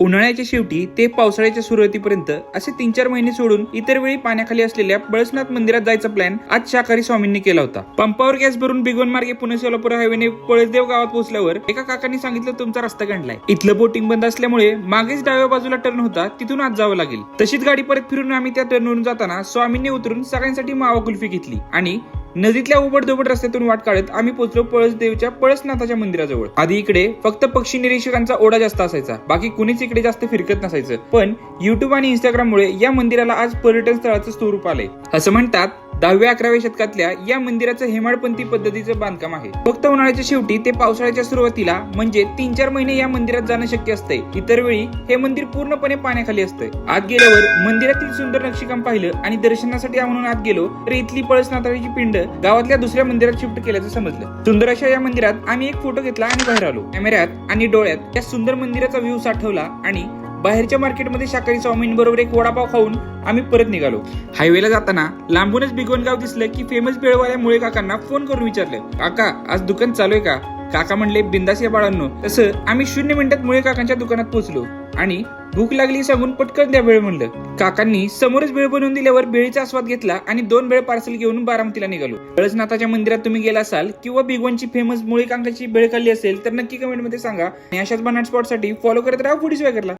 उन्हाळ्याच्या शेवटी ते पावसाळ्याच्या सुरुवातीपर्यंत असे तीन चार महिने सोडून इतर वेळी पाण्याखाली असलेल्या बळसनाथ मंदिरात जायचा प्लॅन आज शाकाहारी स्वामींनी केला होता. पंपावर गॅस भरून बिगोन मार्गे पुणे सोलापूर हायवेने पळसदेव गावात पोहोचल्यावर एका काकांनी सांगितलं तुमचा रस्ता गंडलाय. इथलं बोटिंग बंद असल्यामुळे मागेच डाव्या बाजूला टर्न होता तिथून आज जावं लागेल. तशीच गाडी परत फिरून आम्ही त्या टर्नवरून जाताना स्वामींनी उतरून सगळ्यांसाठी मावा कुल्फी घेतली आणि नदीतल्या उबड दोबड रस्त्यातून वाट काढत आम्ही पोहोचलो पळसदेवच्या पळसनाथाच्या मंदिराजवळ. आधी इकडे फक्त पक्षी निरीक्षकांचा ओढा जास्त असायचा. बाकी कुणीच इकडे जास्त फिरकत नसायचं. पण युट्यूब आणि इंस्टाग्राम मुळे या मंदिराला आज पर्यटन स्थळाचं स्वरूप आलंय. असं म्हणतात दहाव्या अकराव्या शतकातल्या या मंदिराचं हेमाडपंथी पद्धतीचं बांधकाम आहे. फक्त उन्हाळ्याच्या शेवटी ते पावसाळ्याच्या सुरुवातीला म्हणजे तीन चार महिने या मंदिरात जाणं शक्य असतंय. इतर वेळी हे मंदिर पूर्णपणे पाण्याखाली असतंय. आत गेल्यावर मंदिरातील सुंदर नक्षीकाम पाहिलं आणि दर्शनासाठी म्हणून आत गेलो तर इथली पळस नाताळीची पिंड गावातल्या दुसऱ्या मंदिरात शिफ्ट केल्याचं समजलं. सुंदर अशा या मंदिरात आम्ही एक फोटो घेतला आणि बाहेर आलो. कॅमेऱ्यात आणि डोळ्यात त्या सुंदर मंदिराचा व्ह्यू साठवला आणि बाहेरच्या मार्केटमध्ये शाकाहारी स्वामींबरोबर एक वडापाव खाऊन आम्ही परत निघालो. हायवेला जाताना लांबूनच बिगोन दिसलं की फेमस बेळवाल्या मुळे काकांना फोन करून विचारलं काका आज दुकान चालू आहे का? काका म्हणले बिंदास या बाळांनो. तसं आम्ही शून्य मिनिटात मुळे काकांच्या दुकानात पोहोचलो आणि भूक लागली सांगून पटकन द्या वेळ म्हणलं. काकांनी समोरच बेळ बनवून दिल्यावर बेळीचा आस्वाद घेतला आणि दोन बेळ पार्सल घेऊन बारामतीला निघालो. कळसनाथाच्या मंदिरात तुम्ही गेला असाल किंवा बिगवनची फेमस मुळे कांकाची बेळ खाल्ली असेल तर नक्की कमेंटमध्ये सांगा. आणि अशाच बनाट स्पॉटसाठी फॉलो करत राहा फुडीच वगैरे